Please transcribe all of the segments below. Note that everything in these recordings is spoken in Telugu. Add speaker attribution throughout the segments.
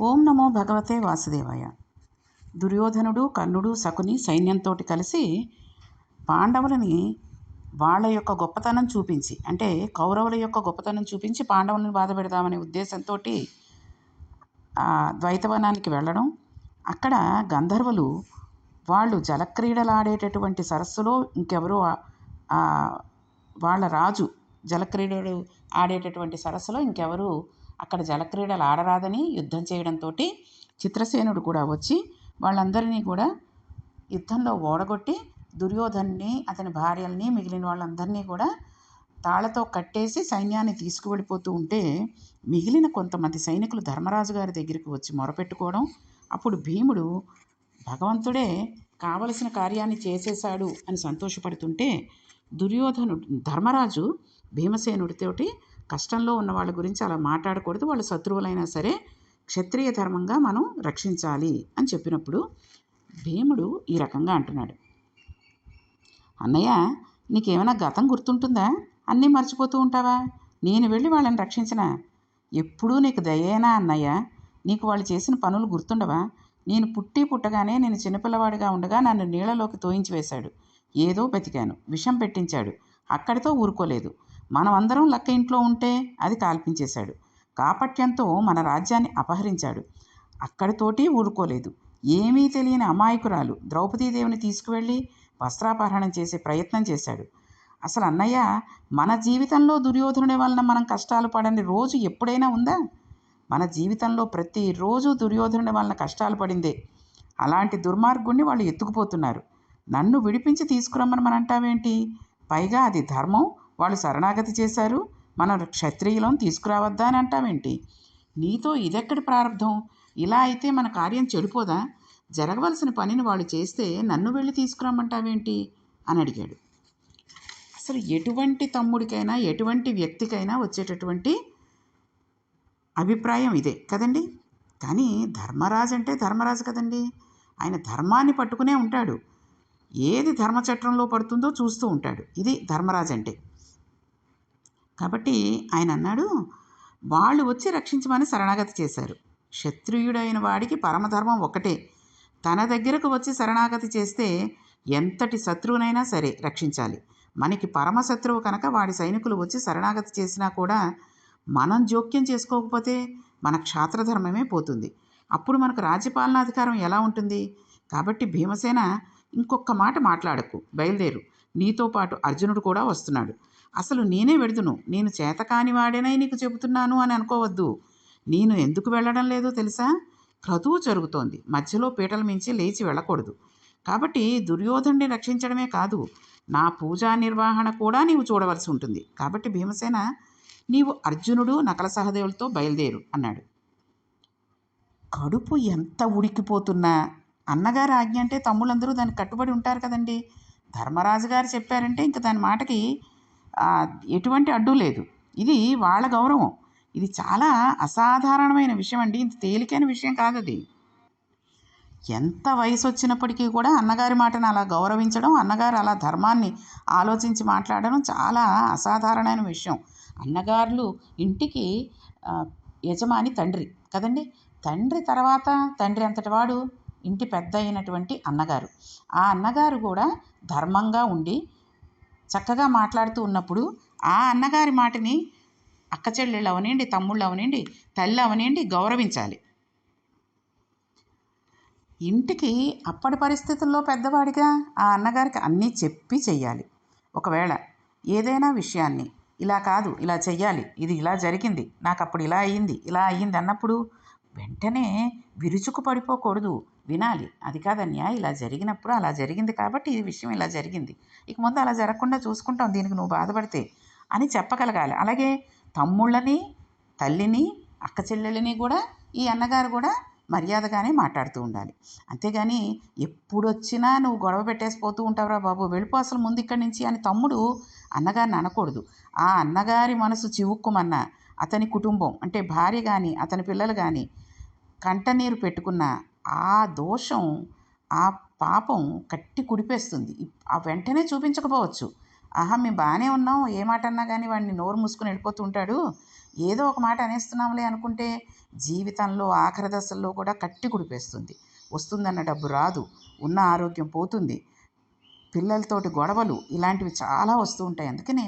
Speaker 1: ఓం నమో భగవతే వాసుదేవాయ. దుర్యోధనుడు కర్ణుడు శకుని సైన్యంతో కలిసి పాండవులని వాళ్ళ యొక్క గొప్పతనం చూపించి అంటే కౌరవుల యొక్క గొప్పతనం చూపించి పాండవులను బాధ పెడదామనే ఉద్దేశంతో ద్వైతవనానికి వెళ్ళడం. అక్కడ గంధర్వులు వాళ్ళు జలక్రీడలు ఆడేటటువంటి సరస్సులో ఇంకెవరో వాళ్ళ రాజు జలక్రీడలు ఆడేటటువంటి సరస్సులో ఇంకెవరు అక్కడ జలక్రీడలు ఆడరాదని యుద్ధం చేయడంతో చిత్రసేనుడు కూడా వచ్చి వాళ్ళందరినీ కూడా యుద్ధంలో ఓడగొట్టి దుర్యోధన్ని అతని భార్యల్ని మిగిలిన వాళ్ళందరినీ కూడా తాళ్ళతో కట్టేసి సైన్యాన్ని తీసుకువెళ్ళిపోతూ ఉంటే మిగిలిన కొంతమంది సైనికులు ధర్మరాజు గారి దగ్గరికి వచ్చి మొరపెట్టుకోవడం అప్పుడు భీముడు భగవంతుడే కావలసిన కార్యాన్ని చేసేశాడు అని సంతోషపడుతుంటే దుర్యోధనుడు ధర్మరాజు భీమసేనుడితోటి కష్టంలో ఉన్న వాళ్ళ గురించి అలా మాట్లాడకూడదు. వాళ్ళు శత్రువులైనా సరే క్షత్రియ ధర్మంగా మనం రక్షించాలి అని చెప్పినప్పుడు భీముడు ఈ రకంగా అంటున్నాడు. అన్నయ్య నీకేమైనా గతం గుర్తుంటుందా? అన్నీ మర్చిపోతూ ఉంటావా? నేను వెళ్ళి వాళ్ళని రక్షించిన? ఎప్పుడూ నీకు దయేనా అన్నయ్య? నీకు వాళ్ళు చేసిన పనులు గుర్తుండవా? నేను పుట్టి పుట్టగానే నేను చిన్నపిల్లవాడిగా ఉండగా నన్ను నీళ్ళలోకి తోయించి వేశాడు. ఏదో బతికాను. విషం పెట్టించాడు. అక్కడితో ఊరుకోలేదు. మనమందరం లక్క ఇంట్లో ఉంటే అది కాల్పించేశాడు కాపట్యంతో మన రాజ్యాన్ని అపహరించాడు. అక్కడితోటి ఊరుకోలేదు. ఏమీ తెలియని అమాయకురాలు ద్రౌపదీదేవిని తీసుకువెళ్ళి వస్త్రాపహరణం చేసే ప్రయత్నం చేశాడు. అసలు అన్నయ్య మన జీవితంలో దుర్యోధనుడి వలన మనం కష్టాలు పడని రోజు ఎప్పుడైనా ఉందా? మన జీవితంలో ప్రతిరోజు దుర్యోధనుడి వలన కష్టాలు పడిందే. అలాంటి దుర్మార్గుణ్ణి వాళ్ళు ఎత్తుకుపోతున్నారు. నన్ను విడిపించి తీసుకురమ్మని మన అంటావేంటి పైగా అది ధర్మం వాళ్ళు శరణాగతి చేశారు. మనం క్షత్రియులం తీసుకురావద్దా అని అంటావేంటి? నీతో ఇదెక్కడి ప్రారంభం? ఇలా అయితే మన కార్యం చెడిపోదా? జరగవలసిన పనిని వాళ్ళు చేస్తే నన్ను వెళ్ళి తీసుకురమ్మంటావేంటి? అని అడిగాడు. అసలు ఎటువంటి తమ్ముడికైనా ఎటువంటి వ్యక్తికైనా వచ్చేటటువంటి అభిప్రాయం ఇదే కదండి. కానీ ధర్మరాజు అంటే ధర్మరాజు కదండి. ఆయన ధర్మాన్ని పట్టుకునే ఉంటాడు. ఏది ధర్మచట్రంలో పడుతుందో చూస్తూ ఉంటాడు. ఇది ధర్మరాజు అంటే. కాబట్టి ఆయన అన్నాడు వాళ్ళు వచ్చి రక్షించమని శరణాగతి చేశారు. క్షత్రియుడైన వాడికి పరమధర్మం ఒకటే తన దగ్గరకు వచ్చి శరణాగతి చేస్తే ఎంతటి శత్రువునైనా సరే రక్షించాలి. మనకి పరమశత్రువు కనుక వాడి సైనికులు వచ్చి శరణాగతి చేసినా కూడా మనం జోక్యం చేసుకోకపోతే మన క్షాత్రధర్మమే పోతుంది. అప్పుడు మనకు రాజ్యపాలనాధికారం ఎలా ఉంటుంది? కాబట్టి భీమసేన ఇంకొక మాట మాట్లాడకు. బయలుదేరు. నీతో పాటు అర్జునుడు కూడా వస్తున్నాడు. అసలు నేనే వెడుదును. నేను చేతకాని వాడేనై నీకు చెబుతున్నాను అని అనుకోవద్దు. నేను ఎందుకు వెళ్ళడం లేదో తెలుసా? క్రతువు జరుగుతోంది. మధ్యలో పీటల మించి లేచి వెళ్ళకూడదు. కాబట్టి దుర్యోధన్ని రక్షించడమే కాదు నా పూజా నిర్వహణ కూడా నీవు చూడవలసి ఉంటుంది. కాబట్టి భీమసేన నీవు అర్జునుడు నకల సహదేవులతో బయలుదేరు అన్నాడు. కడుపు ఎంత ఉడికిపోతున్నా? అన్నగారి ఆజ్ఞ అంటే తమ్ముళ్ళందరూ దానికి కట్టుబడి ఉంటారు కదండి. ధర్మరాజు గారు చెప్పారంటే ఇంక దాని మాటకి ఎటువంటి అడ్డు లేదు. ఇది వాళ్ళ గౌరవం. ఇది చాలా అసాధారణమైన విషయం అండి ఇంత తేలికైన విషయం కాదు అది. ఎంత వయసు వచ్చినప్పటికీ కూడా అన్నగారి మాటను అలా గౌరవించడం అన్నగారు అలా ధర్మాన్ని ఆలోచించి మాట్లాడడం చాలా అసాధారణమైన విషయం. అన్నగారులు ఇంటికి యజమాని తండ్రి కదండి? తండ్రి తర్వాత తండ్రి అంతటి వాడు ఇంటి పెద్ద అయినటువంటి అన్నగారు. ఆ అన్నగారు కూడా ధర్మంగా ఉండి చక్కగా మాట్లాడుతూ ఉన్నప్పుడు ఆ అన్నగారి మాటని అక్క చెల్లెళ్ళు అవనండి తమ్ముళ్ళు అవనండి తల్లి అవనండి గౌరవించాలి. ఇంటికి అప్పటి పరిస్థితుల్లో పెద్దవాడిగా ఆ అన్నగారికి అన్నీ చెప్పి చెయ్యాలి. ఒకవేళ ఏదైనా విషయాన్ని ఇలా కాదు ఇలా చెయ్యాలి ఇది ఇలా జరిగింది నాకు అప్పుడు ఇలా అయ్యింది ఇలా అయ్యింది అన్నప్పుడు వెంటనే విరుచుకు పడిపోకూడదు. వినాలి. అది కాదన్య ఇలా జరిగినప్పుడు అలా జరిగింది కాబట్టి ఈ విషయం ఇలా జరిగింది. ఇక ముందు అలా జరగకుండా చూసుకుంటాం. దీనికి నువ్వు బాధపడితే అని చెప్పగలగాలి. అలాగే తమ్ముళ్ళని తల్లిని అక్క చెల్లెళ్ళని కూడా ఈ అన్నగారు కూడా మర్యాదగానే మాట్లాడుతూ ఉండాలి. అంతేగాని ఎప్పుడొచ్చినా నువ్వు గొడవ పెట్టేసిపోతూ ఉంటావురా బాబు. వెళ్ళిపో అసలు ముందు ఇక్కడి నుంచి అని తమ్ముడు అన్నగారిని అనకూడదు. ఆ అన్నగారి మనసు చివుక్కుమన్న అతని కుటుంబం అంటే భార్య కానీ అతని పిల్లలు కానీ కంటనీరు పెట్టుకున్న ఆ దోషం ఆ పాపం కట్టి కుడిపేస్తుంది. ఆ వెంటనే చూపించకపోవచ్చు. ఆహా మేము బాగానే ఉన్నాం. ఏ మాట అన్నా కానీ వాడిని నోరు మూసుకుని వెళ్ళిపోతూ ఉంటాడు. ఏదో ఒక మాట అనేస్తున్నాంలే అనుకుంటే జీవితంలో ఆఖరి దశల్లో కూడా కట్టి కుడిపేస్తుంది. వస్తుందన్న డబ్బు రాదు. ఉన్న ఆరోగ్యం పోతుంది. పిల్లలతోటి గొడవలు ఇలాంటివి చాలా వస్తూ ఉంటాయి. అందుకనే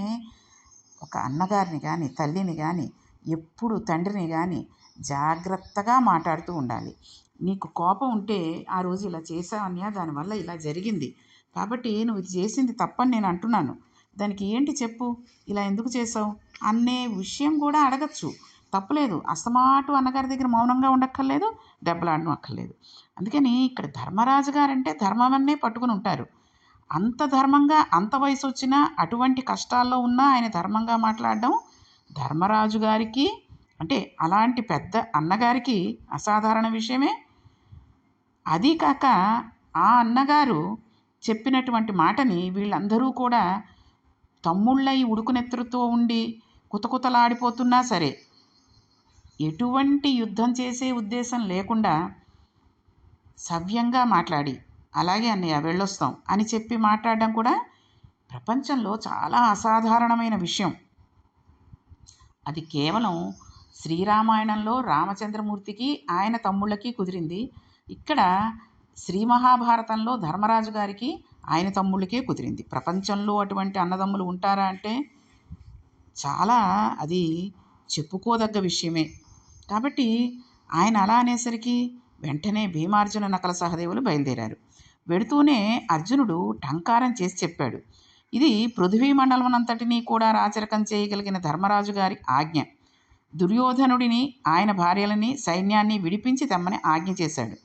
Speaker 1: ఒక అన్నగారిని కానీ తల్లిని కానీ ఎప్పుడు తండ్రిని కానీ జాగ్రత్తగా మాట్లాడుతూ ఉండాలి. నీకు కోపం ఉంటే ఆ రోజు ఇలా చేసావన్యా దానివల్ల ఇలా జరిగింది. కాబట్టి నువ్వు ఇది చేసింది తప్పని నేను అంటున్నాను. దానికి ఏంటి చెప్పు? ఇలా ఎందుకు చేసావు అనే విషయం కూడా అడగచ్చు. తప్పలేదు. అస్తమాటు అన్నగారి దగ్గర మౌనంగా ఉండక్కర్లేదు దెబ్బలాడడం అక్కర్లేదు. అందుకని ఇక్కడ ధర్మరాజు గారంటే ధర్మమన్నే పట్టుకుని ఉంటారు. అంత ధర్మంగా అంత వయసు వచ్చినా అటువంటి కష్టాల్లో ఉన్నా ఆయన ధర్మంగా మాట్లాడడం ధర్మరాజు గారికి అంటే అలాంటి పెద్ద అన్నగారికి అసాధారణ విషయమే. అది కాక ఆ అన్నగారు చెప్పినటువంటి మాటని వీళ్ళందరూ కూడా తమ్ముళ్ళై ఉడుకునెత్తురుతో ఉండి కుతకుతలాడిపోతున్నా సరే ఎటువంటి యుద్ధం చేసే ఉద్దేశం లేకుండా సవ్యంగా మాట్లాడి అలాగే అన్నయ్య వెళ్ళొస్తాం అని చెప్పి మాట్లాడడం కూడా ప్రపంచంలో చాలా అసాధారణమైన విషయం. అది కేవలం శ్రీరామాయణంలో రామచంద్రమూర్తికి ఆయన తమ్ముళ్ళకి కుదిరింది. ఇక్కడ శ్రీ మహాభారతంలో ధర్మరాజు గారికి ఆయన తమ్ముళ్ళకే కుదిరింది. ప్రపంచంలో అటువంటి అన్నదమ్ములు ఉంటారా అంటే చాలా అది చెప్పుకోదగ్గ విషయమే. కాబట్టి ఆయన అలా అనేసరికి వెంటనే భీమార్జున నకల సహదేవులు బయలుదేరారు. వెడుతూనే అర్జునుడు టంకారం చేసి చెప్పాడు. ఇది పృథ్వీ మండలమునంతటినీ కూడా రాచరికం చేయగలిగిన ధర్మరాజు గారి ఆజ్ఞ. దుర్యోధనుడిని ఆయన భార్యలని సైన్యాన్ని విడిపించి తెమ్మని ఆజ్ఞ చేశాడు.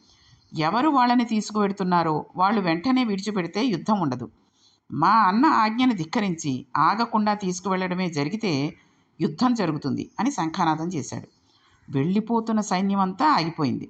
Speaker 1: ఎవరు వాళ్ళని తీసుకువెడుతున్నారో వాళ్ళు వెంటనే విడిచిపెడితే యుద్ధం ఉండదు. మా అన్న ఆజ్ఞను ధిక్కరించి ఆగకుండా తీసుకువెళ్ళడమే జరిగితే యుద్ధం జరుగుతుంది అని శంఖానాదం చేశాడు. వెళ్ళిపోతున్న సైన్యమంతా ఆగిపోయింది.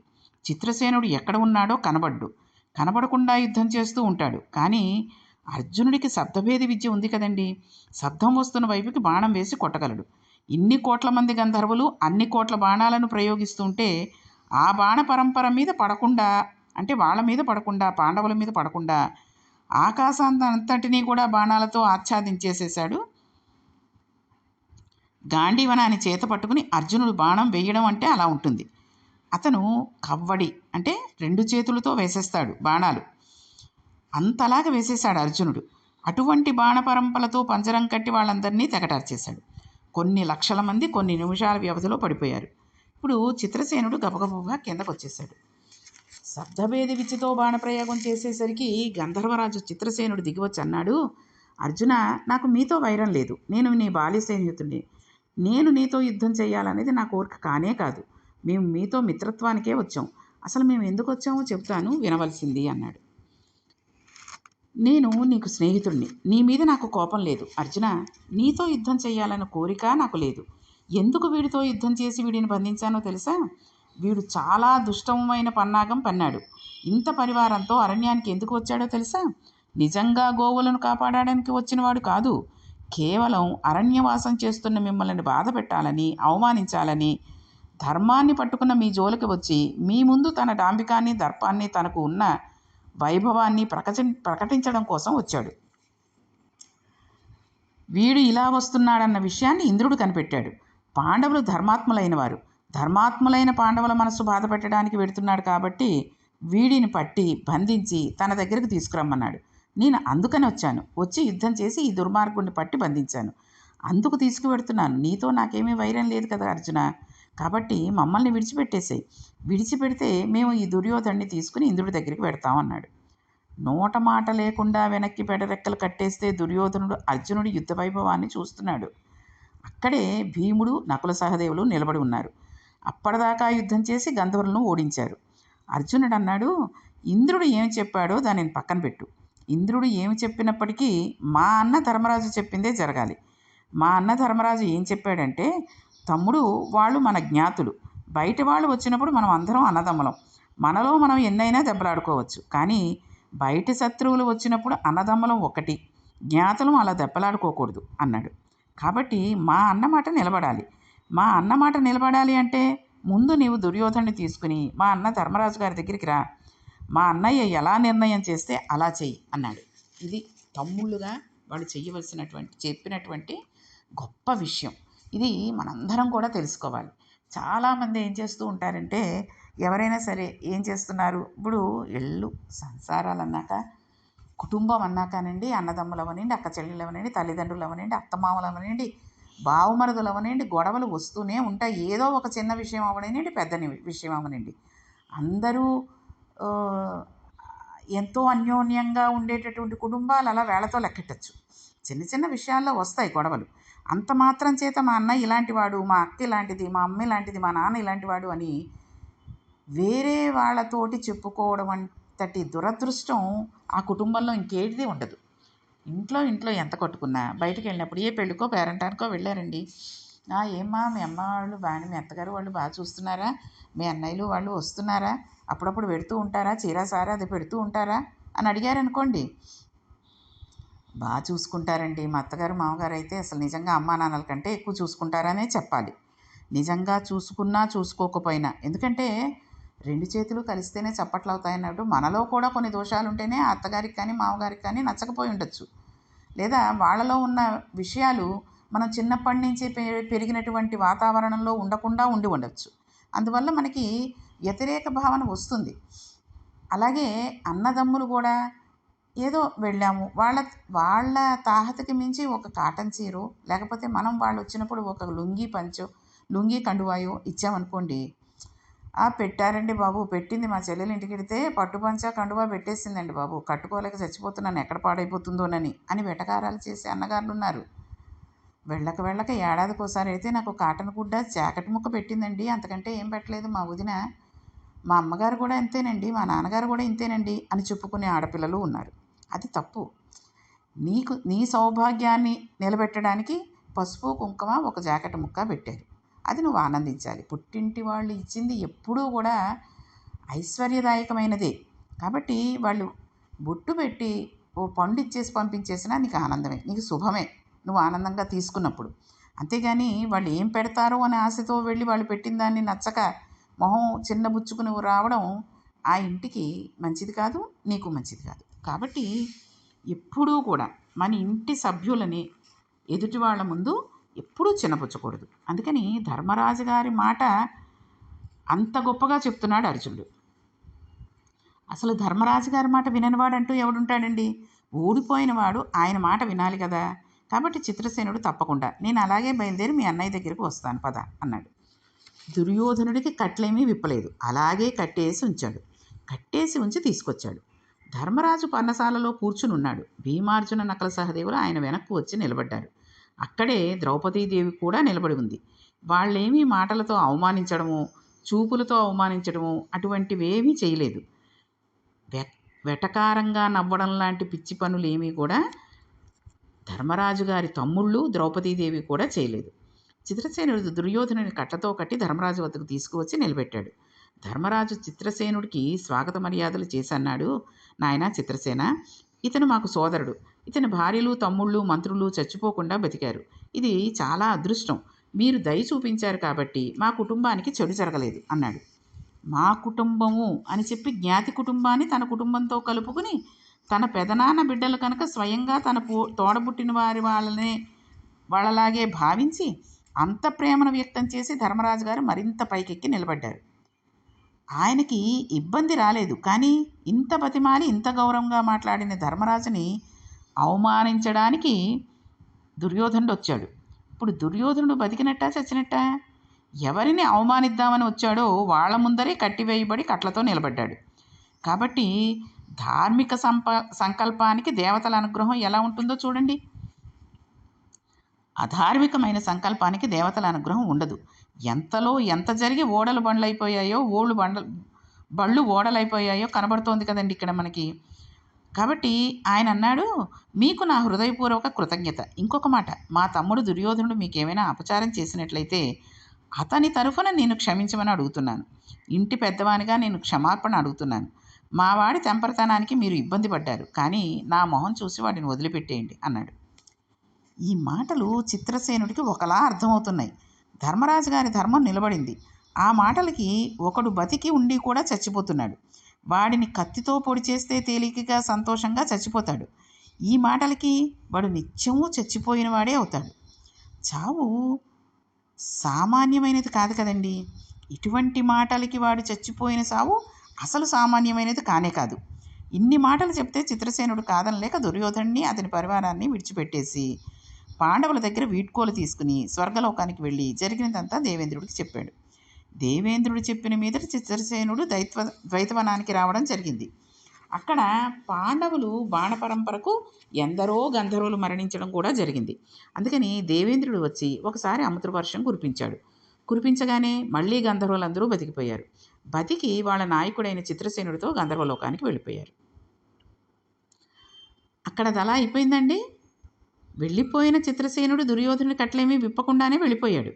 Speaker 1: చిత్రసేనుడు ఎక్కడ ఉన్నాడో కనబడ్డు. కనబడకుండా యుద్ధం చేస్తూ ఉంటాడు. కానీ అర్జునుడికి శబ్దభేది విద్య ఉంది కదండి. శబ్దం వస్తున్న వైపుకి బాణం వేసి కొట్టగలడు. ఇన్ని కోట్ల మంది గంధర్వులు అన్ని కోట్ల బాణాలను ప్రయోగిస్తుంటే ఆ బాణ పరంపర మీద పడకుండా అంటే వాళ్ళ మీద పడకుండా పాండవుల మీద పడకుండా ఆకాశాంతంతటినీ కూడా బాణాలతో ఆచ్ఛాదించేసేశాడు. గాంధీవనాన్ని చేత పట్టుకుని అర్జునుడు బాణం వేయడం అంటే అలా ఉంటుంది. అతను కవ్వడి అంటే రెండు చేతులతో వేసేస్తాడు బాణాలు. అంతలాగా వేసేశాడు అర్జునుడు. అటువంటి బాణపరంపలతో పంజరం కట్టి వాళ్ళందరినీ తెగటార్చేశాడు. కొన్ని లక్షల మంది కొన్ని నిమిషాల వ్యవధిలో పడిపోయారు. ఇప్పుడు చిత్రసేనుడు గబగబగా కిందకు వచ్చేశాడు శబ్దభేది విచ్చితో బాణప్రయోగం చేసేసరికి గంధర్వరాజు చిత్రసేనుడు దిగివచ్చి అన్నాడు అర్జున నాకు మీతో వైరం లేదు. నేను నీ బాల్య సైన్యుతుడిని నేను నీతో యుద్ధం చేయాలనేది నా కోరిక కానే కాదు. మేము మీతో మిత్రత్వానికే వచ్చాం. అసలు మేము ఎందుకు వచ్చామో చెప్తాను వినవలసింది అన్నాడు. నేను నీకు స్నేహితుడిని నీ మీద నాకు కోపం లేదు. అర్జున నీతో యుద్ధం చేయాలన్న కోరిక నాకు లేదు. ఎందుకు వీడితో యుద్ధం చేసి వీడిని బంధించానో తెలుసా? వీడు చాలా దుష్టమైన పన్నాగం పన్నాడు. ఇంత పరివారంతో అరణ్యానికి ఎందుకు వచ్చాడో తెలుసా? నిజంగా గోవులను కాపాడడానికి వచ్చినవాడు కాదు. కేవలం అరణ్యవాసం చేస్తున్న మిమ్మల్ని బాధ పెట్టాలని అవమానించాలని ధర్మాన్ని పట్టుకున్న మీ జోలికి వచ్చి మీ ముందు తన డాంబికాన్ని దర్పాన్ని తనకు ఉన్న వైభవాన్ని ప్రకటి ప్రకటించడం కోసం వచ్చాడు. వీడు ఇలా వస్తున్నాడన్న విషయాన్ని ఇంద్రుడు కనిపెట్టాడు. పాండవులు ధర్మాత్ములైన వారు ధర్మాత్ములైన పాండవుల మనసు బాధపెట్టడానికి వెడుతున్నాడు కాబట్టి వీడిని పట్టి బంధించి తన దగ్గరికి తీసుకురమ్మన్నాడు. నేను అందుకని వచ్చాను. వచ్చి యుద్ధం చేసి ఈ దుర్మార్గుడిని పట్టి బంధించాను. అందుకు తీసుకువెడుతున్నాను. నీతో నాకేమీ వైరం లేదు కదా అర్జున? కాబట్టి మమ్మల్ని విడిచిపెట్టేసేయి. విడిచిపెడితే మేము ఈ దుర్యోధన్ని తీసుకుని ఇంద్రుడి దగ్గరికి పెడతామన్నాడు నోట మాట లేకుండా వెనక్కి పెడరెక్కలు కట్టేస్తే దుర్యోధనుడు అర్జునుడి యుద్ధ వైభవాన్ని చూస్తున్నాడు. అక్కడే భీముడు నకుల సహదేవులు నిలబడి ఉన్నారు. అప్పటిదాకా యుద్ధం చేసి గంధర్వులను ఓడించారు. అర్జునుడు అన్నాడు ఇంద్రుడు ఏం చెప్పాడో దానిని పక్కన పెట్టు. ఇంద్రుడు ఏమి చెప్పినప్పటికీ మా అన్న ధర్మరాజు చెప్పిందే జరగాలి. మా అన్న ధర్మరాజు ఏం చెప్పాడంటే తమ్ముడు వాళ్ళు మన జ్ఞాతులు. బయట వాళ్ళు వచ్చినప్పుడు మనం అందరం అన్నదమ్ములం. మనలో మనం ఎన్నైనా దెబ్బలాడుకోవచ్చు. కానీ బయట శత్రువులు వచ్చినప్పుడు అన్నదమ్మలం ఒకటి. జ్ఞాతులం అలా దెబ్బలాడుకోకూడదు అన్నాడు. కాబట్టి మా అన్నమాట నిలబడాలి. మా అన్నమాట నిలబడాలి అంటే ముందు నీవు దుర్యోధన్ని తీసుకుని మా అన్న ధర్మరాజు గారి దగ్గరికి రా. మా అన్నయ్య ఎలా నిర్ణయం చేస్తే అలా చెయ్యి అన్నాడు. ఇది తమ్ముళ్ళుగా వాళ్ళు చెయ్యవలసినటువంటి చెప్పినటువంటి గొప్ప విషయం. ఇది మనందరం కూడా తెలుసుకోవాలి. చాలామంది ఏం చేస్తూ ఉంటారంటే ఎవరైనా సరే ఏం చేస్తున్నారు? ఇప్పుడు ఇళ్ళు సంసారాలు అన్నాక కుటుంబం అన్నాకనండి అన్నదమ్ములు అవనండి అక్క చెల్లెలు అవనండి తల్లిదండ్రులు అవనండి అత్తమామలు అవనండి బావుమరుదులు అవనండి గొడవలు వస్తూనే ఉంటాయి. ఏదో ఒక చిన్న విషయం అవనండి పెద్ద విషయం అవనండి. అందరూ ఎంతో అన్యోన్యంగా ఉండేటటువంటి కుటుంబాలు అలా వేళతో లెక్కెట్టచ్చు. చిన్న చిన్న విషయాల్లో వస్తాయి గొడవలు. అంత మాత్రం చేత మా అన్నయ్య ఇలాంటి వాడు మా అక్క ఇలాంటిది మా అమ్మ ఇలాంటిది మా నాన్న ఇలాంటి వాడు అని వేరే వాళ్ళతోటి చెప్పుకోవడం అంతటి దురదృష్టం ఆ కుటుంబంలో ఇంకేటిది ఉండదు. ఇంట్లో ఇంట్లో ఎంత కొట్టుకున్నా బయటికి వెళ్ళినప్పుడు ఏ పెళ్ళికో పేరంటానికో వెళ్ళారండి. ఏమ్మా మీ అమ్మ వాళ్ళు బాగానే మీ అత్తగారు వాళ్ళు బాగా చూస్తున్నారా? మీ అన్నయ్యలు వాళ్ళు వస్తున్నారా? అప్పుడప్పుడు పెడుతూ ఉంటారా? చీరా సారా అది పెడుతూ ఉంటారా? అని అడిగారనుకోండి. బాగా చూసుకుంటారండి. మా అత్తగారు మామగారు అయితే అసలు నిజంగా అమ్మా నాన్నల కంటే ఎక్కువ చూసుకుంటారనే చెప్పాలి. నిజంగా చూసుకున్నా చూసుకోకపోయినా. ఎందుకంటే రెండు చేతులు కలిస్తేనే చప్పట్లు అవుతాయన్నట్టు మనలో కూడా కొన్ని దోషాలు ఉంటేనే అత్తగారికి కానీ మామగారికి కానీ నచ్చకపోయి ఉండొచ్చు. లేదా వాళ్ళలో ఉన్న విషయాలు మనం చిన్నప్పటి నుంచి పెరిగినటువంటి వాతావరణంలో ఉండకుండా ఉండి ఉండవచ్చు అందువల్ల మనకి వ్యతిరేక భావన వస్తుంది. అలాగే అన్నదమ్ములు కూడా ఏదో వెళ్ళాము. వాళ్ళ వాళ్ళ తాహతకి మించి ఒక కాటన్ చీరో లేకపోతే మనం వాళ్ళు వచ్చినప్పుడు ఒక లుంగీ పంచో లుంగీ కండువాయో ఇచ్చామనుకోండి. పెట్టారండి బాబు పెట్టింది మా చెల్లెలు ఇంటికి వెడితే పట్టు పంచా కండువా పెట్టేసిందండి బాబు. కట్టుకోలేక చచ్చిపోతున్నాను ఎక్కడ పాడైపోతుందోనని అని వెటకారాలు చేసే అన్నగారులు ఉన్నారు వెళ్ళక వెళ్ళక ఏడాదికి ఒకసారి అయితే నాకు కాటన్ గుడ్డ జాకెట్ ముక్క పెట్టిందండి. అంతకంటే ఏం పెట్టలేదు మా వదిన. మా అమ్మగారు కూడా ఇంతేనండి మా నాన్నగారు కూడా ఇంతేనండి అని చెప్పుకునే ఆడపిల్లలు ఉన్నారు. అది తప్పు. నీకు నీ సౌభాగ్యాన్ని నిలబెట్టడానికి పసుపు కుంకుమ ఒక జాకెట్ ముక్క పెట్టారు. అది నువ్వు ఆనందించాలి. పుట్టింటి వాళ్ళు ఇచ్చింది ఎప్పుడూ కూడా ఐశ్వర్యదాయకమైనదే. కాబట్టి వాళ్ళు బొట్టు పెట్టి ఓ పండు ఇచ్చేసి పంపించేసినా నీకు ఆనందమే. నీకు శుభమే. నువ్వు ఆనందంగా తీసుకున్నప్పుడు. అంతేగాని వాళ్ళు ఏం పెడతారో అనే ఆశతో వెళ్ళి వాళ్ళు పెట్టిన దాన్ని నచ్చక మొహం చిన్నబుచ్చుకుని రావడం ఆ ఇంటికి మంచిది కాదు నీకు మంచిది కాదు. కాబట్టి ఎప్పుడూ కూడా మన ఇంటి సభ్యులని ఎదుటి వాళ్ళ ముందు ఎప్పుడూ చిన్నపుచ్చకూడదు అందుకని ధర్మరాజు గారి మాట అంత గొప్పగా చెప్తున్నాడు అర్జునుడు. అసలు ధర్మరాజు గారి మాట విననివాడంటూ ఎవడుంటాడండి? ఓడిపోయిన వాడు ఆయన మాట వినాలి కదా. కాబట్టి చిత్రసేనుడు తప్పకుండా నేను అలాగే బయలుదేరి మీ అన్నయ్య దగ్గరికి వస్తాను పద అన్నాడు. దుర్యోధనుడికి కట్లేమీ విప్పలేదు. అలాగే కట్టేసి ఉంచాడు. కట్టేసి ఉంచి తీసుకొచ్చాడు. ధర్మరాజు పర్ణశాలలో కూర్చుని ఉన్నాడు భీమార్జున నకల సహదేవులు ఆయన వెనక్కు వచ్చి నిలబడ్డారు. అక్కడే ద్రౌపదీదేవి కూడా నిలబడి ఉంది. వాళ్ళేమీ మాటలతో అవమానించడము చూపులతో అవమానించడము అటువంటివేమీ చేయలేదు. వెటకారంగా నవ్వడం లాంటి పిచ్చి పనులేమీ కూడా ధర్మరాజు గారి తమ్ముళ్ళు ద్రౌపదీదేవి కూడా చేయలేదు. చిత్రసేనుడు దుర్యోధనుని కట్టతో కట్టి ధర్మరాజు వద్దకు తీసుకువచ్చి నిలబెట్టాడు. ధర్మరాజు చిత్రసేనుడికి స్వాగత మర్యాదలు చేసన్నాడు నాయన చిత్రసేన. ఇతను మాకు సోదరుడు. ఇతని భార్యలు తమ్ముళ్ళు మంత్రులు చచ్చిపోకుండా బతికారు. ఇది చాలా అదృష్టం. మీరు దయ చూపించారు కాబట్టి మా కుటుంబానికి చెడు జరగలేదు అన్నాడు. మా కుటుంబము అని చెప్పి జ్ఞాతి కుటుంబాన్ని తన కుటుంబంతో కలుపుకుని తన పెదనాన్న బిడ్డలు కనుక స్వయంగా తన పో తోడబుట్టిన వారి వాళ్ళనే వాళ్ళలాగే భావించి అంత ప్రేమను వ్యక్తం చేసి ధర్మరాజు గారు మరింత పైకెక్కి నిలబడ్డారు. ఆయనకి ఇబ్బంది రాలేదు. కానీ ఇంత బతిమాలి ఇంత గౌరవంగా మాట్లాడిన ధర్మరాజుని అవమానించడానికి దుర్యోధనుడు వచ్చాడు. ఇప్పుడు దుర్యోధనుడు బతికినట్టా చచ్చినట్టా? ఎవరిని అవమానిద్దామని వచ్చాడో వాళ్ళ ముందరే కట్టివేయబడి కట్లతో నిలబడ్డాడు. కాబట్టి ధార్మిక సంప సంకల్పానికి దేవతల అనుగ్రహం ఎలా ఉంటుందో చూడండి. అధార్మికమైన సంకల్పానికి దేవతల అనుగ్రహం ఉండదు. ఎంతలో ఎంత జరిగి ఓడలు బండ్లైపోయాయో ఓళ్ళు బండ్ల బళ్ళు ఓడలైపోయాయో కనబడుతోంది కదండి ఇక్కడ మనకి. కాబట్టి ఆయన అన్నాడు మీకు నా హృదయపూర్వక కృతజ్ఞత. ఇంకొక మాట మా తమ్ముడు దుర్యోధనుడు మీకు ఏమైనా అపచారం చేసినట్లయితే అతని తరఫున నేను క్షమించమని అడుగుతున్నాను. ఇంటి పెద్దవానిగా నేను క్షమాపణ అడుగుతున్నాను. మా వాడి తెంపరతనానికి మీరు ఇబ్బంది పడ్డారు కానీ నా మొహం చూసి వాడిని వదిలిపెట్టేయండి అన్నాడు. ఈ మాటలు చిత్రసేనుడికి ఒకలా అర్థమవుతున్నాయి. ధర్మరాజు గారి ధర్మం నిలబడింది. ఆ మాటలకి ఒకడు బతికి ఉండి కూడా చచ్చిపోతున్నాడు. వాడిని కత్తితో పొడి చేస్తే తేలికగా సంతోషంగా చచ్చిపోతాడు. ఈ మాటలకి వాడు నిత్యము చచ్చిపోయిన వాడే అవుతాడు. చావు సామాన్యమైనది కాదు కదండి. ఇటువంటి మాటలకి వాడు చచ్చిపోయిన సావు అసలు సామాన్యమైనది కానే కాదు. ఇన్ని మాటలు చెప్తే చిత్రసేనుడు కాదనలేక దుర్యోధన్ని అతని పరివారాన్ని విడిచిపెట్టేసి పాండవుల దగ్గర వీడ్కోలు తీసుకుని స్వర్గలోకానికి వెళ్ళి జరిగినదంతా దేవేంద్రుడికి చెప్పాడు. దేవేంద్రుడు చెప్పిన మీద చిత్రసేనుడు దైత్వ ద్వైతవనానికి రావడం జరిగింది. అక్కడ పాండవులు బాణపరంపరకు ఎందరో గంధర్వులు మరణించడం కూడా జరిగింది. అందుకని దేవేంద్రుడు వచ్చి ఒకసారి అమృత వర్షం కురిపించాడు. కురిపించగానే మళ్ళీ గంధర్వులందరూ బతికిపోయారు. బతికి వాళ్ళ నాయకుడైన చిత్రసేనుడితో గంధర్వలోకానికి వెళ్ళిపోయారు. అక్కడ అలా అయిపోయిందండి? వెళ్ళిపోయిన చిత్రసేనుడు దుర్యోధనుడి కట్లేమీ విప్పకుండానే వెళ్ళిపోయాడు.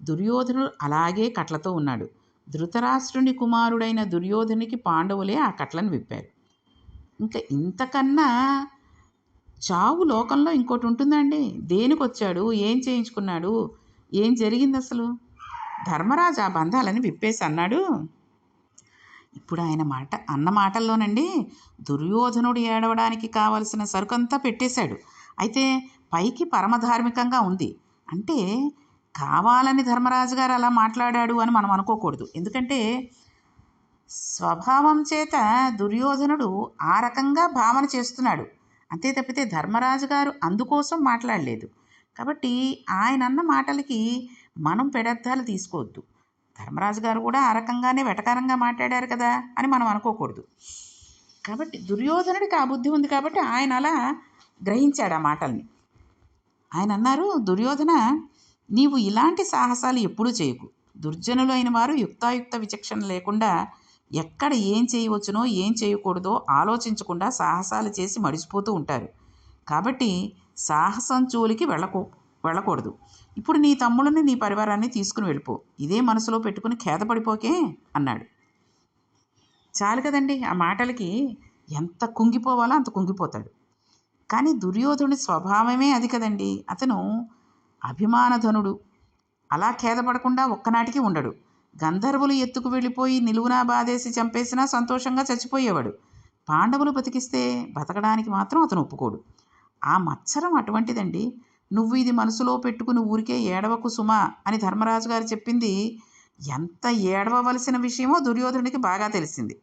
Speaker 1: దుర్యోధనుడు అలాగే కట్లతో ఉన్నాడు. ధృతరాష్ట్రుని కుమారుడైన దుర్యోధనునికి పాండవులే ఆ కట్లను విప్పారు. ఇంకా ఇంతకన్నా చావు లోకంలో ఇంకోటి ఉంటుందండి దేనికి వచ్చాడు ఏం చేయించుకున్నాడు? ఏం జరిగింది అసలు ధర్మరాజు ఆ బంధాలని విప్పేసి అన్నాడు ఇప్పుడు ఆయన మాట అన్న మాటల్లోనండి దుర్యోధనుడు ఏడవడానికి కావలసిన సరుకంతా పెట్టేశాడు. అయితే పైకి పరమధార్మికంగా ఉంది. అంటే కావాలని ధర్మరాజు గారు అలా మాట్లాడాడు అని మనం అనుకోకూడదు. ఎందుకంటే స్వభావం చేత దుర్యోధనుడు ఆ రకంగా భావన చేస్తున్నాడు. అంతే తప్పితే ధర్మరాజు గారు అందుకోసం మాట్లాడలేదు. కాబట్టి ఆయన అన్న మాటలకి మనం పెడర్థాలు తీసుకోవద్దు. ధర్మరాజు గారు కూడా ఆ రకంగానే వెటకారంగా మాట్లాడారు కదా అని మనం అనుకోకూడదు. కాబట్టి దుర్యోధనుడికి ఆ బుద్ధి ఉంది కాబట్టి ఆయన అలా గ్రహించాడు ఆ మాటల్ని. ఆయన అన్నారు దుర్యోధన నీవు ఇలాంటి సాహసాలు ఎప్పుడూ చేయకు. దుర్జనులు అయిన వారు యుక్తాయుక్త విచక్షణ లేకుండా ఎక్కడ ఏం చేయవచ్చునో ఏం చేయకూడదో ఆలోచించకుండా సాహసాలు చేసి మడిసిపోతూ ఉంటారు. కాబట్టి సాహసం జోలికి వెళ్ళకూ వెళ్ళకూడదు. ఇప్పుడు నీ తమ్ముడిని నీ పరివారాన్ని తీసుకుని వెళ్ళిపో. ఇదే మనసులో పెట్టుకుని ఖేదపడిపోకే అన్నాడు. చాలు కదండి ఆ మాటలకి ఎంత కుంగిపోవాలో అంత కుంగిపోతాడు. కానీ దుర్యోధుని స్వభావమే అది కదండి. అతను అభిమానధనుడు. అలా ఖేదపడకుండా ఒక్కనాటికి ఉండడు. గంధర్వులు ఎత్తుకు వెళ్ళిపోయి నిలువునా బాధేసి చంపేసినా సంతోషంగా చచ్చిపోయేవాడు. పాండవులు బతికిస్తే బతకడానికి మాత్రం అతను ఒప్పుకోడు. ఆ మత్సరం అటువంటిదండి. నువ్వు ఇది మనసులో పెట్టుకుని ఊరికే ఏడవకు సుమా అని ధర్మరాజు గారు చెప్పింది ఎంత ఏడవవలసిన విషయమో దుర్యోధనుడికి బాగా తెలిసింది.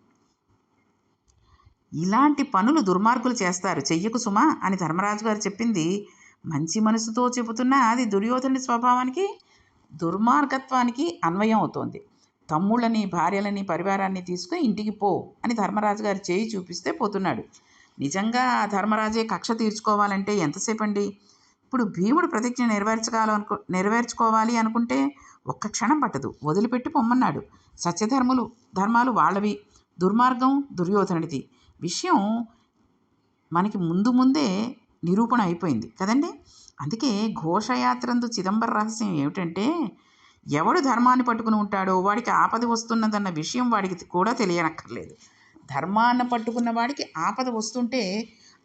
Speaker 1: ఇలాంటి పనులు దుర్మార్గులు చేస్తారు. చెయ్యకు సుమా అని ధర్మరాజు గారు చెప్పింది. మంచి మనసుతో చెబుతున్నా అది దుర్యోధనుడి స్వభావానికి దుర్మార్గత్వానికి అన్వయం అవుతోంది. తమ్ముళ్ళని భార్యలని పరివారాన్ని తీసుకుని ఇంటికి పో అని ధర్మరాజు గారు చేయి చూపిస్తే పోతున్నాడు. నిజంగా ధర్మరాజే కక్ష తీర్చుకోవాలంటే ఎంతసేపు అండి ఇప్పుడు భీముడు ప్రతిజ్ఞ నెరవేర్చగాలనుకో నెరవేర్చుకోవాలి అనుకుంటే ఒక్క క్షణం పట్టదు. వదిలిపెట్టి పొమ్మన్నాడు. సత్యధర్ములు ధర్మాలు వాళ్ళవి. దుర్మార్గం దుర్యోధనుడిది. విషయం మనకి ముందు ముందే నిరూపణ అయిపోయింది కదండి? అందుకే ఘోషయాత్రందు చిదంబర రహస్యం ఏమిటంటే ఎవడు ధర్మాన్ని పట్టుకుని ఉంటాడో వాడికి ఆపద వస్తున్నదన్న విషయం వాడికి కూడా తెలియనక్కర్లేదు. ధర్మాన్ని పట్టుకున్న వాడికి ఆపద వస్తుంటే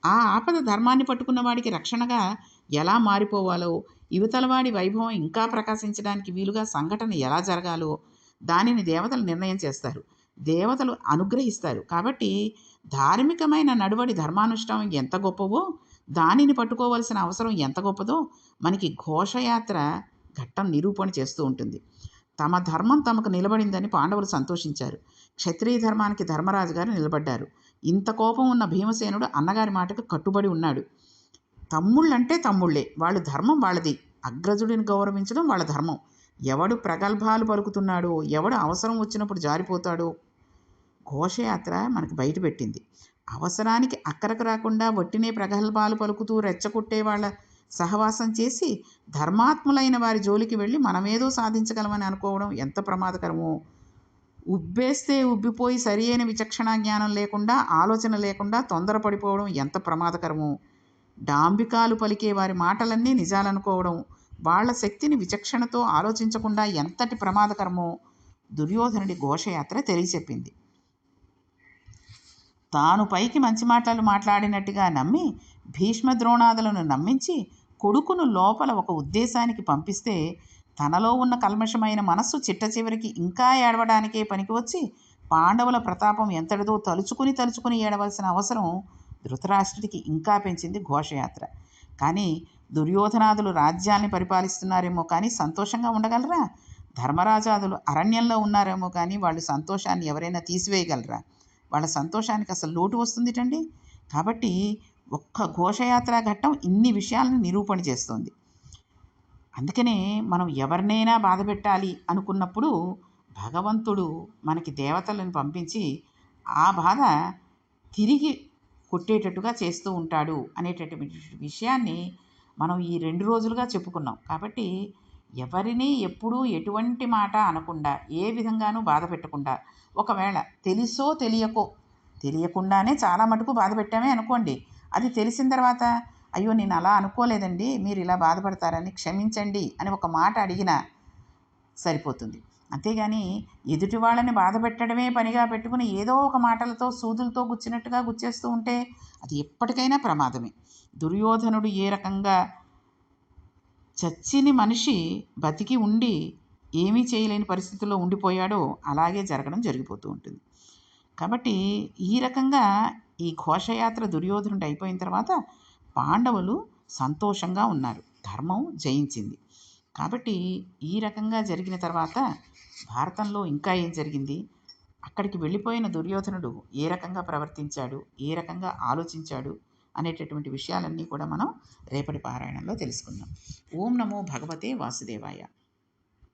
Speaker 1: ఆ ఆపద ధర్మాన్ని పట్టుకున్న వాడికి రక్షణగా ఎలా మారిపోవాలో యువతలవాడి వైభవం ఇంకా ప్రకాశించడానికి వీలుగా సంఘటన ఎలా జరగాలో దానిని దేవతలు నిర్ణయం చేస్తారు. దేవతలు అనుగ్రహిస్తారు. కాబట్టి ధార్మికమైన నడువడి ధర్మానుష్ఠానం ఎంత గొప్పవో దానిని పట్టుకోవలసిన అవసరం ఎంత గొప్పదో మనకి ఘోషయాత్ర ఘట్టం నిరూపణ చేస్తూ ఉంటుంది. తమ ధర్మం తమకు నిలబడిందని పాండవులు సంతోషించారు. క్షత్రియ ధర్మానికి ధర్మరాజు గారు నిలబడ్డారు. ఇంత కోపం ఉన్న భీమసేనుడు అన్నగారి మాటకు కట్టుబడి ఉన్నాడు. తమ్ముళ్ళంటే తమ్ముళ్ళే వాళ్ళు ధర్మం వాళ్ళది. అగ్రజుడిని గౌరవించడం వాళ్ళ ధర్మం. ఎవడు ప్రగల్భాలు పలుకుతున్నాడో ఎవడు అవసరం వచ్చినప్పుడు జారిపోతాడో ఘోషయాత్ర మనకు బయటపెట్టింది అవసరానికి అక్కరకు రాకుండా వట్టినే ప్రగల్భాలు పలుకుతూ రెచ్చగొట్టే వాళ్ళ సహవాసం చేసి ధర్మాత్ములైన వారి జోలికి వెళ్ళి మనమేదో సాధించగలమని అనుకోవడం ఎంత ప్రమాదకరమో. ఉబ్బేస్తే ఉబ్బిపోయి సరి అయిన విచక్షణ జ్ఞానం లేకుండా ఆలోచన లేకుండా తొందరపడిపోవడం ఎంత ప్రమాదకరమో. డాంబికాలు పలికే వారి మాటలన్నీ నిజాలనుకోవడం వాళ్ళ శక్తిని విచక్షణతో ఆలోచించకుండా ఎంతటి ప్రమాదకరమో. దుర్యోధనుడి ఘోషయాత్ర తెలియచెప్పింది. తాను పైకి మంచి మాటలు మాట్లాడినట్టుగా నమ్మి భీష్మ ద్రోణాదులను నమ్మించి కొడుకును లోపల ఒక ఉద్దేశానికి పంపిస్తే తనలో ఉన్న కల్మషమైన మనస్సు చిట్ట చివరికి ఇంకా ఏడవడానికే పనికి వచ్చి పాండవుల ప్రతాపం ఎంతటిదో తలుచుకుని తలుచుకుని ఏడవలసిన అవసరం ధృతరాష్ట్రుడికి ఇంకా పెంచింది ఘోషయాత్ర. కానీ దుర్యోధనాదులు రాజ్యాల్ని పరిపాలిస్తున్నారేమో కానీ సంతోషంగా ఉండగలరా? ధర్మరాజాదులు అరణ్యంలో ఉన్నారేమో కానీ వాళ్ళు సంతోషాన్ని ఎవరైనా తీసివేయగలరా? వాళ్ళ సంతోషానికి అసలు లోటు వస్తుందిటండి. కాబట్టి ఒక్క ఘోషయాత్ర ఘట్టం ఇన్ని విషయాలను నిరూపణ చేస్తుంది. అందుకనే మనం ఎవరినైనా బాధ పెట్టాలి అనుకున్నప్పుడు భగవంతుడు మనకి దేవతలను పంపించి ఆ బాధ తిరిగి కొట్టేటట్టుగా చేస్తూ ఉంటాడు అనేటటువంటి విషయాన్ని మనం ఈ రెండు రోజులుగా చెప్పుకున్నాం. కాబట్టి ఎవరిని ఎప్పుడూ ఎటువంటి మాట అనకుండా ఏ విధంగానూ బాధ పెట్టకుండా ఒకవేళ తెలుసో తెలియకో తెలియకుండానే చాలా మటుకు బాధ పెట్టామే అనుకోండి. అది తెలిసిన తర్వాత అయ్యో నేను అలా అనుకోలేదండి మీరు ఇలా బాధపడతారని క్షమించండి అని ఒక మాట అడిగినా సరిపోతుంది. అంతేగాని ఎదుటి వాళ్ళని బాధ పెట్టడమే పనిగా పెట్టుకుని ఏదో ఒక మాటలతో సూదులతో గుచ్చినట్టుగా గుచ్చేస్తూ ఉంటే అది ఎప్పటికైనా ప్రమాదమే. దుర్యోధనుడు ఏ రకంగా చచ్చిని మనిషి బతికి ఉండి ఏమీ చేయలేని పరిస్థితుల్లో ఉండిపోయాడో అలాగే జరగడం జరిగిపోతూ ఉంటుంది. కాబట్టి ఈ రకంగా ఈ ఘోషయాత్ర దుర్యోధనుడు అయిపోయిన తర్వాత పాండవులు సంతోషంగా ఉన్నారు. ధర్మం జయించింది. కాబట్టి ఈ రకంగా జరిగిన తర్వాత భారతంలో ఇంకా ఏం జరిగింది? అక్కడికి వెళ్ళిపోయిన దుర్యోధనుడు ఏ రకంగా ప్రవర్తించాడు? ఏ రకంగా ఆలోచించాడు? అనేటటువంటి విషయాలన్నీ కూడా మనం రేపటి పారాయణంలో తెలుసుకుందాం. ఓం నమో భగవతే వాసుదేవాయ.